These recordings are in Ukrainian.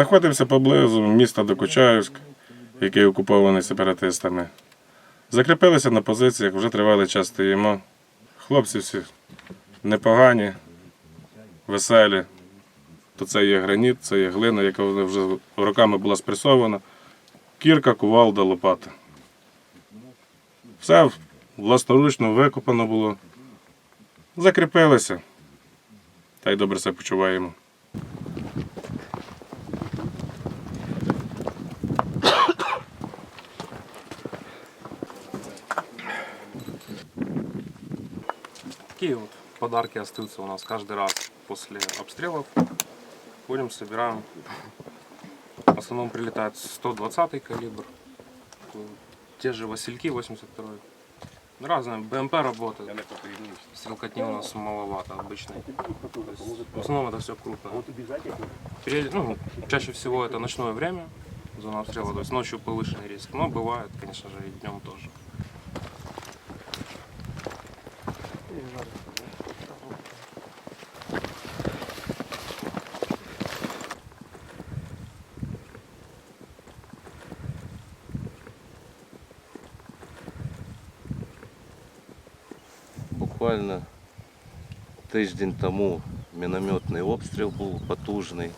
Знаходився поблизу міста Докучаївськ, який окупований сепаратистами. Закріпилися на позиціях, вже тривалий час стоїмо. Хлопці всі непогані, веселі. То це є граніт, це є глина, яка вже роками була спресована. Кірка, кувалда, лопата. Все власноручно викопано було. Закріпилися. Та й добре себе почуваємо. Такие вот подарки остаются у нас каждый раз после обстрелов. Ходим, собираем. В основном прилетает 120 калибр. Те же Васильки 82 Разные. БМП работает. Стрелкотни у нас маловато обычно. То есть В основном это все крупно. Перед- ну, чаще всего это ночное время, зона обстрела, то есть ночью повышенный риск. Но бывает, конечно же, и днем тоже. Буквально тиждень тому мінометний обстріл був потужний.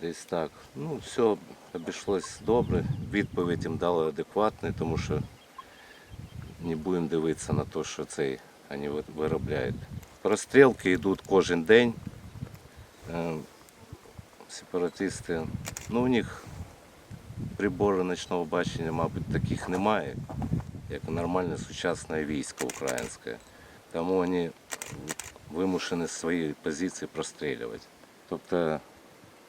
Десь так. Ну, все обійшлось добре. Відповідь їм дали адекватну, тому що не будемо дивитися на те, що цей вони ви- виробляють. Прострілки йдуть кожен день. Е, Сепаратисти, ну у них прибори ночного бачення, мабуть, таких немає як нормальне сучасне військо українське. Тому вони вимушені з своєї позиції прострілювати. Тобто,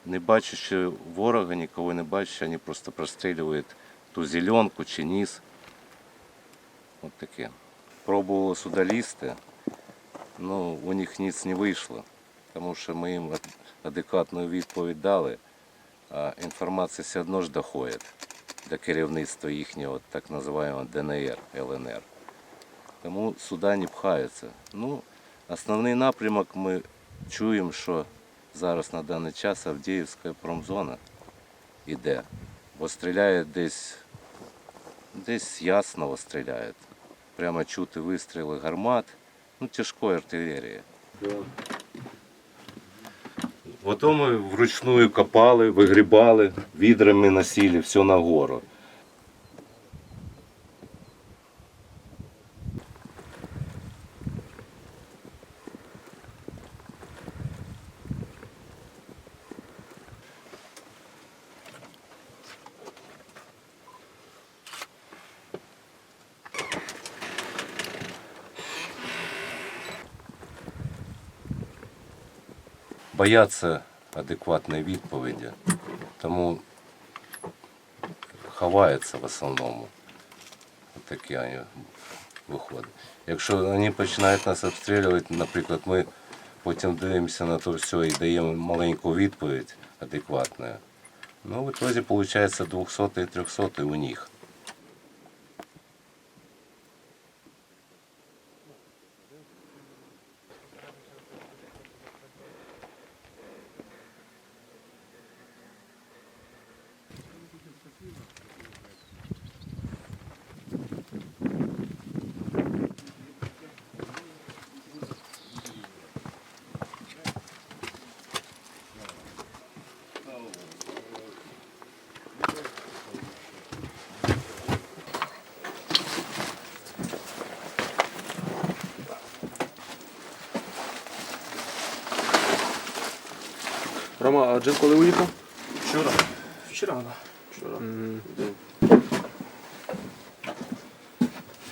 не бачачи ворога, нікого не бачачи, вони просто прострілюють ту зеленку чи низ. От таке. Пробували сюди лізти, ну у них ніц не вийшло, тому що ми їм ад- адекватну відповідь дали, а інформація все одно ж доходить до керівництва їхнього так називаємо ДНР, ЛНР. Тому сюди не пхаються. Ну, основний напрямок ми чуємо, що зараз на даний час Авдіївська промзона йде. Бо стріляє десь, десь Ясного стріляють. Прямо чути вистріли гармат, ну тяжкої артилерії. Ото ми вручную копали, вигрібали, відрами насілі, все нагору. Бояться адекватної відповіді, тому ховаються в основному. Такі вони виходять. Якщо вони починають нас обстрілювати, наприклад, ми потім дивимося на то все і даємо маленьку відповідь адекватну. Ну, в итоге получается 200 и 300 у них. Рома, а Джин коли уїхав? Вчера, да. Вчера.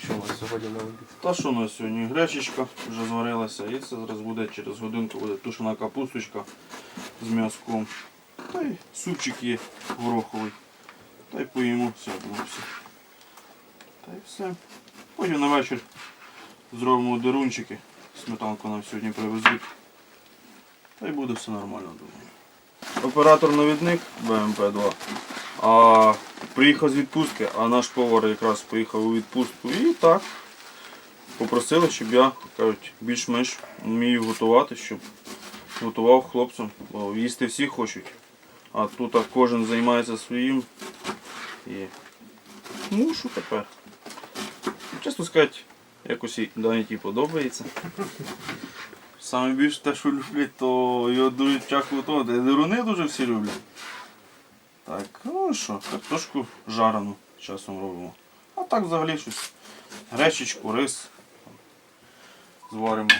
Що у нас сьогодні на обід? Та що у нас сьогодні? Гречечка вже зварилася і це зараз буде через годинку буде тушена капусточка з м'язком. Та й супчик є гороховий. Та й поїмо все. Та й все. Потім на вечір зробимо дерунчики. Сметанку нам сьогодні привезуть. Та й буде все нормально, думаю. Оператор-навідник БМП-2. А приїхав з відпустки, а наш повар якраз поїхав у відпустку і так попросили, щоб я кажуть, більш-менш вмію готувати, щоб готував хлопцям, бо їсти всі хочуть. А тут кожен займається своїм. І мушу тепер. Чесно сказати, якось і Даніті подобається. Саме більше те, що люблять, то його дуже тяжко готувати. Деруни дуже всі люблять. Так, ну що, картошку жарену часом робимо. А так взагалі щось. Гречечку, рис. Зваримо.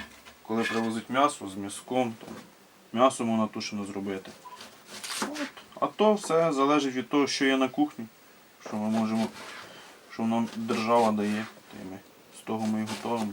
Коли привозять м'ясо з м'язком, то м'ясо можна тушено зробити. От. А то все залежить від того, що є на кухні, що ми можемо, що нам держава дає, то ми з того ми і готуємо.